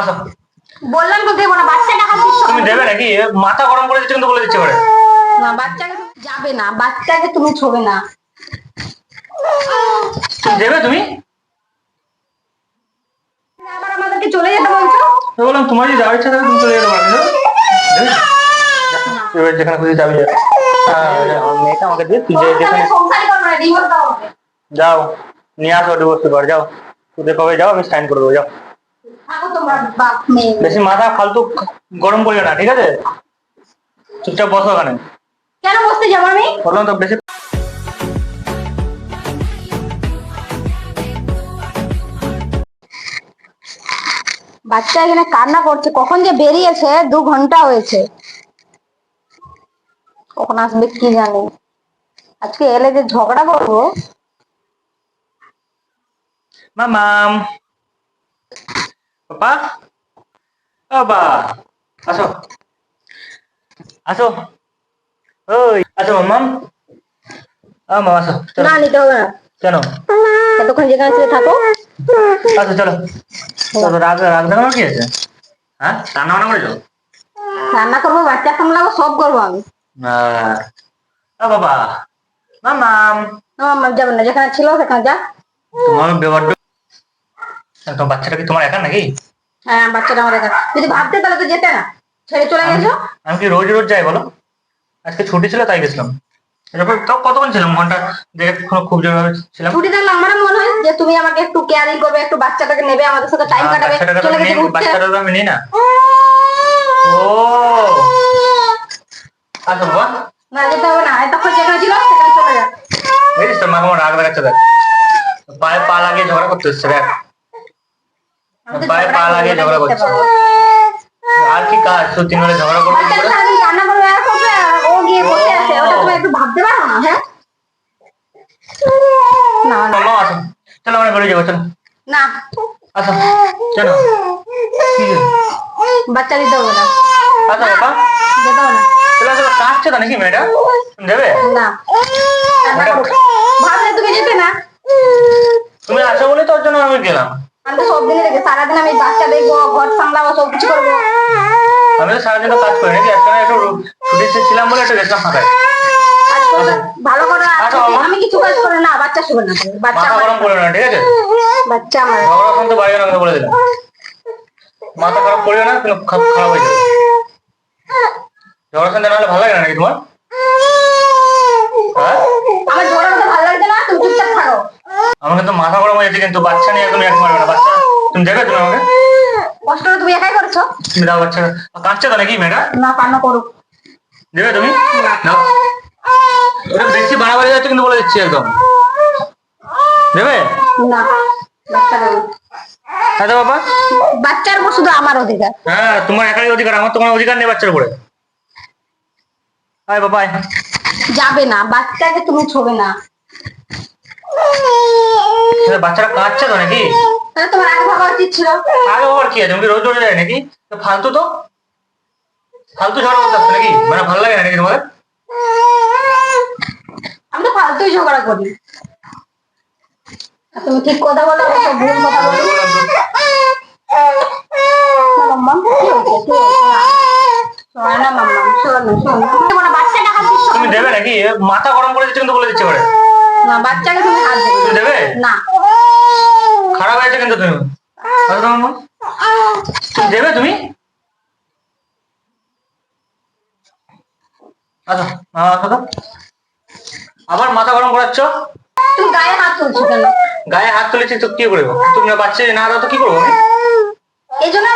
আসো। বললাম তো দেবো না বাচ্চাটা তুমি দেবে নাকি? মাথা গরম করে দিচ্ছে কিন্তু বলে দিচ্ছে এবারে। না বাচ্চাকে তুমি যাবে না বাচ্চাকে তুমি ছোবে না। তুমি দেবে তুমি? আবার আমাদেরকে চলে যেতে বলছো? বললাম তোমার যদি যাওয়ার ইচ্ছা থাকে তুমি চলে যেতে পারবে? এবার যেখানে খুশি যাবি। হ্যাঁ, মেয়েটা আমাকে দিয়ে তুই যেখানে। যাও নিয়ে আসো ডিভোর্স পেপার যাও। তুই কবে যাও আমি সাইন করে দেবো যাও। বেশি মাথা ফালতু গরম করিও না ঠিক আছে? চুপচাপ বসো ওখানে কেন বসতে যাব আমি? বললাম তো বেশি বাচ্চা এখানে কান্না করছে কখন যে বেরিয়েছে দু ঘণ্টা হয়েছে। কখন আসবে কি জানি। আজকে এলে যে ঝগড়া করব। মামাম পাপা বাবা আসো আসো ওই আসো মামাম আ মামা আসো না নিতে হবে না কেন এতক্ষণ যেখানে ছিল থাকো আসো চলো চলো রাগ রাগ দেখানো কি আছে হ্যাঁ রান্না বান্না করেছ রান্না করব বাচ্চা সামলাবো সব করব আমি বাবা মামাম না আমার যাবে না যেখানে ছিল সেখানে যা তোমার ব্যবহার তোমার বাচ্চাটা কি তোমার একা নাকি? হ্যাঁ বাচ্চাটা আমার একা। যদি ভাবতে তাহলে তো যেতে না। ছেড়ে চলে গেছো? আমি কি রোজ রোজ যাই বলো? আজকে ছুটি ছিল তাই গেছিলাম। এরপর তাও কতক্ষণ ছিলাম? ঘণ্টা দেখে খুব জোরে ছিলাম। ছুটি থাকলে আমার মনে হয় যে তুমি আমাকে একটু কেয়ারিং করবে একটু বাচ্চাটাকে নেবে আমাদের সাথে টাইম কাটাবে চলে গেছে ঘুরতে। বাচ্চাটা তো আমি নিই না। ও! আচ্ছা বাবা না যেতে হবে না। এতক্ষণ যেখানে ছিল সেখানে চলে যা। বুঝিস তো মা আমার রাগ দেখাচ্ছে দেখ। পায়ে পা লাগিয়ে ঝগড়া করতে হচ্ছে দেখ। তো পায়ে পা লাগিয়ে ঝগড়া করছে। আর কি কাজ? শুধু তিন ঝগড়া করতে বাচ্চাটা করে সারাদিন কান্না করবে আর করবে। ও গিয়ে বসে আছে ওটা তুমি একটু ভাবতে পারো না হ্যাঁ? না না। চলো আমরা বেরিয়ে যাব চলো। না। চলো। বাচ্চা দিতে হবে না। বাবা। হবে না। চলো আসো কাঁদছে তো নাকি মেয়েটা? দেবে? না। ভাবলে তুমি যেতে না। তুমি আসো বলে তোর জন্য আমি গেলাম। আমি সব দিনে দেখি সারাদিন আমি বাচ্চা দেখব ঘর সামলাবো সব কিছু করব। আমি তো সারাদিন কাজ করি নাকি? না একটু ছুটি ছিলাম বলে একটু গেছিলাম ফাঁকায় ভালো করে আচ্ছা, আমি কিছু কাজ করে না বাচ্চা শুবে না। বাচ্চা গরম করে না ঠিক আছে? বাচ্চা আমার। ঝগড়া শুনতে না কিন্তু বলে দিলাম। মাথা খারাপ করিও না খারাপ হয়ে যাবে। ঝগড়া শুনতে নাহলে ভালো লাগে না নাকি তোমার হ্যাঁ আমার ঝগড়া করতে ভালো লাগছে না তুমি চুপচাপ থাকো আমার কিন্তু মাথা গরম হয়ে যাচ্ছে কিন্তু বাচ্চা নিয়ে তুমি এক মারবে না। বাচ্চা তুমি দেবে তুমি আমাকে? কষ্টটা তুমি একাই করছ? তুমি দাও বাচ্চা। কাঁদছে তো নাকি মেয়েটা? না কান্না করুক দেবে তুমি? দাও। ওটা বেশি বাড়াবাড়ি যাচ্ছে কিন্তু বলে দিচ্ছি একদম। দেবে? না বাচ্চা দেবো হ্যাঁ বাবা। বাচ্চার উপর শুধু আমার অধিকার। হ্যাঁ তোমার একাই অধিকার আমার তোমার অধিকার নেই বাচ্চার উপরে। বাবা যাবে না বাচ্চাকে তুমি ছোবে না। বাচ্চারা কাঁদছে তো নাকি তোমার আগে ভাবা উচিত ছিল আগে বাবার কি আছে তুমি রোজ রোজ যায় নাকি তো ফালতু তো ফালতু ঝগড়া করতে আসছো নাকি মানে ভালো লাগে না নাকি তোমার আমি তো ফালতুই ঝগড়া করি তুমি ঠিক কথা বলো ভুল কথা বলি না, মাম্মাম, কি হয়েছে? কি হয়েছে? না। শোনো না, মাম্মাম, শোনো না, শোনো না। দেবো। তুমি নাকি মাথা গরম করে দিচ্ছে কিন্তু বলে দিচ্ছে বাচ্চাকে তুমি হাত দেবে না। দেবে? না। খারাপ হয়েছে কিন্তু তুমি। দেবে তুমি? তো আবার মাথা গরম করাচ্ছ? তুমি গায়ে হাত তুলছো কেন? গায়ে হাত তুলেছি তো কি করব? তুমি বাচ্চা না দাও তো কি করব আমি? এই জন্য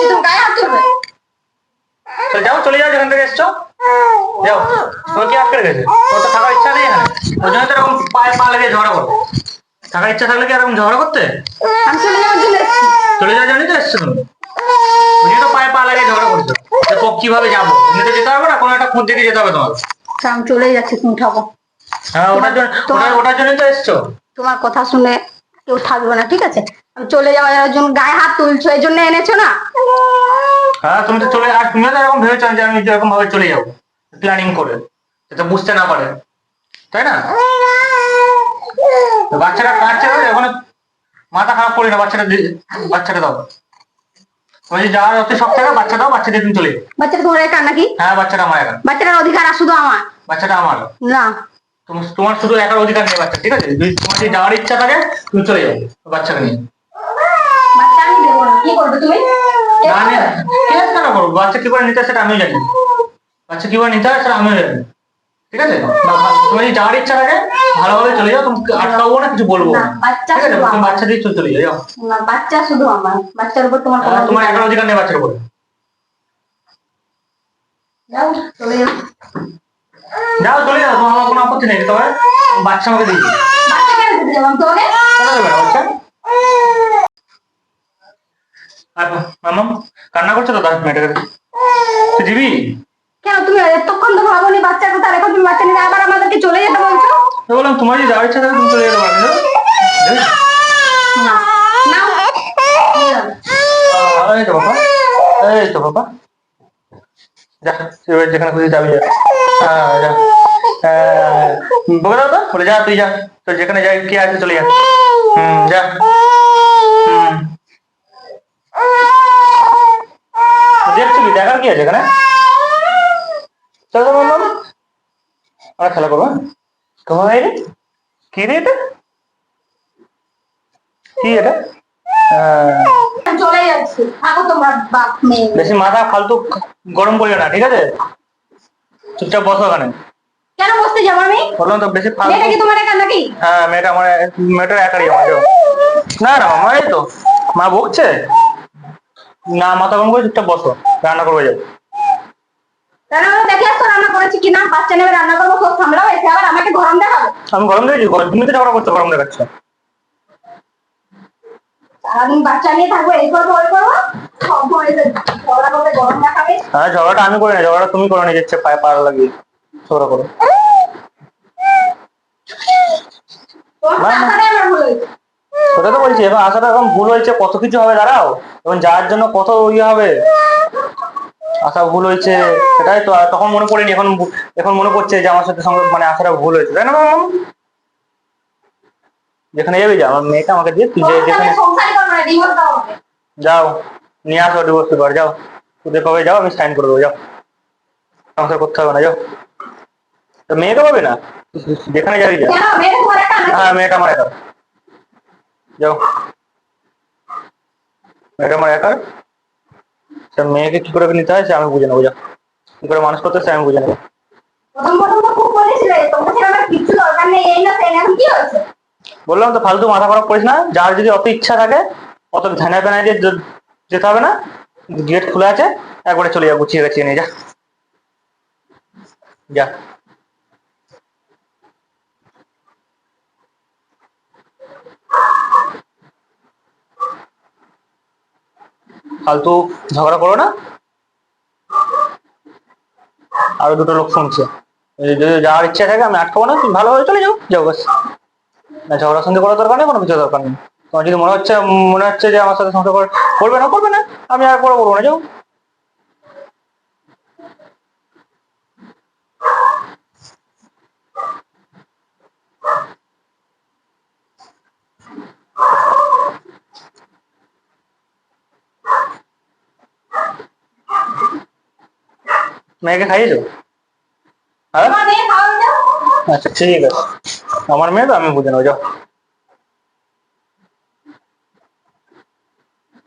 তুমি গায়ে হাত তুলবে। চলে যাও চলে যাও যেখান থেকে এসছো। যাও তোমার কি আটকে গেছে? তোর তো থাকার ইচ্ছা নেই এখানে। ওই জন্য তো এরকম পায়ে পা লেগে ঝগড়া করো। থাকার ইচ্ছা থাকলে কি এরকম ঝগড়া করতে? আমি চলে যাওয়ার জন্য এসেছি। চলে যাওয়ার জন্যই তো এসছো তুমি। ওই জন্য তো পায়ে পা লাগিয়ে ঝগড়া করছ। কীভাবে যাব? এমনিতে যেতে হবে না? কোনো একটা দিকে যেতে হবে তোমার। আমি চলে যাচ্ছি তুমি থাকো। হ্যাঁ ওটার জন্য ওটার জন্যই তো এসছো। তোমার কথা শুনে কেউ থাকবে না ঠিক আছে? আমি চলে যাওয়ার জন্য গায়ে হাত তুলছো এই জন্য এনেছো না? হ্যাঁ তুমি তো চলে আর তুমিও তো এরকম ভেবেছো যে আমি এরকম ভাবে চলে যাব। প্ল্যানিং করে যাতে বুঝতে না পারে। তাই না? তো বাচ্চাটা কাঁদছে এখন মাথা খারাপ করি না বাচ্চাটা বাচ্চাটা দাও। বলছি যাওয়ার থাকে বাচ্চাটাও বাচ্চা দিয়ে তুমি চলে বাচ্চাটা তোমার একা নাকি? হ্যাঁ বাচ্চাটা আমার একা। বাচ্চাটার অধিকার শুধু আমার? বাচ্চাটা আমার। না। তোমার তোমার শুধু একার অধিকার নেই বাচ্চা ঠিক আছে? যদি তোমার যদি যাওয়ার ইচ্ছা থাকে তুমি চলে যাও বাচ্চাকে নিয়ে। বাচ্চা আমি দেবো না কি করবে তুমি? না কেন করব? বাচ্চা কি করে নিতে সেটা আমিও জানি। বাচ্চা কি করে নিতে হয়? সেটা আমিও জানি। ঠিক আছে? তোমার যদি যাওয়ার ইচ্ছা থাকে ভালোভাবে চলে যাও। তুমি আটকাবো না কিছু বলব। ঠিক আছে? তুমি বাচ্চা দিয়ে চলে যাও। না বাচ্চা শুধু আমার। বাচ্চার উপর তোমার তোমার অধিকার একার অধিকার নেই বাচ্চার উপরে। যাও চলে যাও। যাও চলে যাও। তোমার আমার কোনো আপত্তি নেই। তবে বাচ্চা আমাকে দিয়ে দিও। বাচ্চা কেন দিতে যাব আমি তোমাকে? কেন দেবে না বাচ্চা? আর মামাম কান্না করছ তো দশ মিনিট তুই দিবি কেন তুমি এতক্ষণ তো ভাবোনি বাচ্চার কথা রেখো তুমি বাচ্চা নিয়ে আবার আমাদেরকে চলে যেতে বলছো তোমার যদি যাওয়ার ইচ্ছা থাকে তুমি চলে যেতে পারবে না না। নাও নিয়ে যাও। এই তো বাবা এই তো বাবা। যা এবার যেখানে খুশি যাবি যা। হ্যাঁ যা। হ্যাঁ, তো বলে যা তুই যা। তো যেখানে যাই কে আছে চলে যা। হুম যা। হুম। দেখছি কি দেখার কি আছে এখানে? চলো মামা আমরা খেলা করব হ্যাঁ? তোমার রে? কি রে এটা কি এটা চলে যাচ্ছি। থাকো তোমরা বাপ মেয়ে। বেশি মাথা ফালতু গরম করিও না ঠিক আছে? চুপচাপ বসো ওখানে কেন বসতে যাব আমি? বললাম তো বেশি ফালতু মেয়েটা কি তোমার একা নাকি? হ্যাঁ মেয়েটা আমার মেয়েটার একারই আমার না না মামা এই তো। মা বকছে? না মাথা গরম করে চুপচাপ বসো রান্না করবে যাও। রান্না করে দেখে আসতো রান্না করেছি কিনা বাচ্চা নেবে রান্না করব সব সামলাও এসে আবার আমাকে গরম দেখাবে। আমি গরম দেখেছি গরম- তুমি তো ঝগড়া করছ গরম দেখাচ্ছ। সারাদিন বাচ্চা নিয়ে থাকব এই করব ওই করব সব সময় এসে ঝগড়া করবে গরম দেখাবে। হ্যাঁ ঝগড়াটা আমি করি না ঝগড়া তুমি করো নিজের ইচ্ছে পায়ে পাড়া লাগিয়ে ঝগড়া করো। সেটা তো বলছি এখন আসাটা এখন ভুল হয়েছে কত কিছু হবে দাঁড়াও। এখন যাওয়ার জন্য কত ইয়ে হবে। আশা ভুল হয়েছে সেটাই তো তখন মনে পড়েনি এখন এখন মনে পড়ছে যে আমার সাথে মানে আসাটা ভুল হয়েছে তাই না মামা? যেখানে যাবি যা আমার মেয়েটা আমাকে দিয়ে তুই যেখানে যাও নিয়ে আসো ডিভোর্স পেপার যাও। তোদের কবে যাও আমি সাইন করে দেবো যাও। সংসার করতে হবে না যাও। তো মেয়েকে পাবে না? যেখানে যাবি যা। হ্যাঁ মেয়েটা আমার একা। যাও। মেয়েটা আমার একা। সে মেয়েকে কি করে নিতে হয় সে আমি বুঝে নেব যা। কি করে মানুষ করতে আমি বুঝে নেব। বললাম তো ফালতু মাথা খারাপ করিস না যার যদি অত ইচ্ছা থাকে অত ধ্যানা পেনায় দিয়ে যেতে হবে না গেট খোলা আছে একবারে চলে যা গুছিয়ে গেছিয়ে নিয়ে যা। যা। ফালতু ঝগড়া করো না। আরও দুটো লোক শুনছে। যদি যাওয়ার ইচ্ছা থাকে আমি আটকাবো না, তুমি ভালোভাবে চলে যাও যাও বাস না, ঝগড়া সন্ধে করার দরকার নেই, কোনো কিছু দরকার নেই। তোমার যদি মনে হচ্ছে মনে হচ্ছে যে আমার সাথে সংসার করবে না করবে না, আমি আর করে বলব না, যাও। মেয়েকে খাইয়েছো? হ্যাঁ? আচ্ছা ঠিক আছে। আমার মেয়ে তো আমি বুঝে নেব যাও।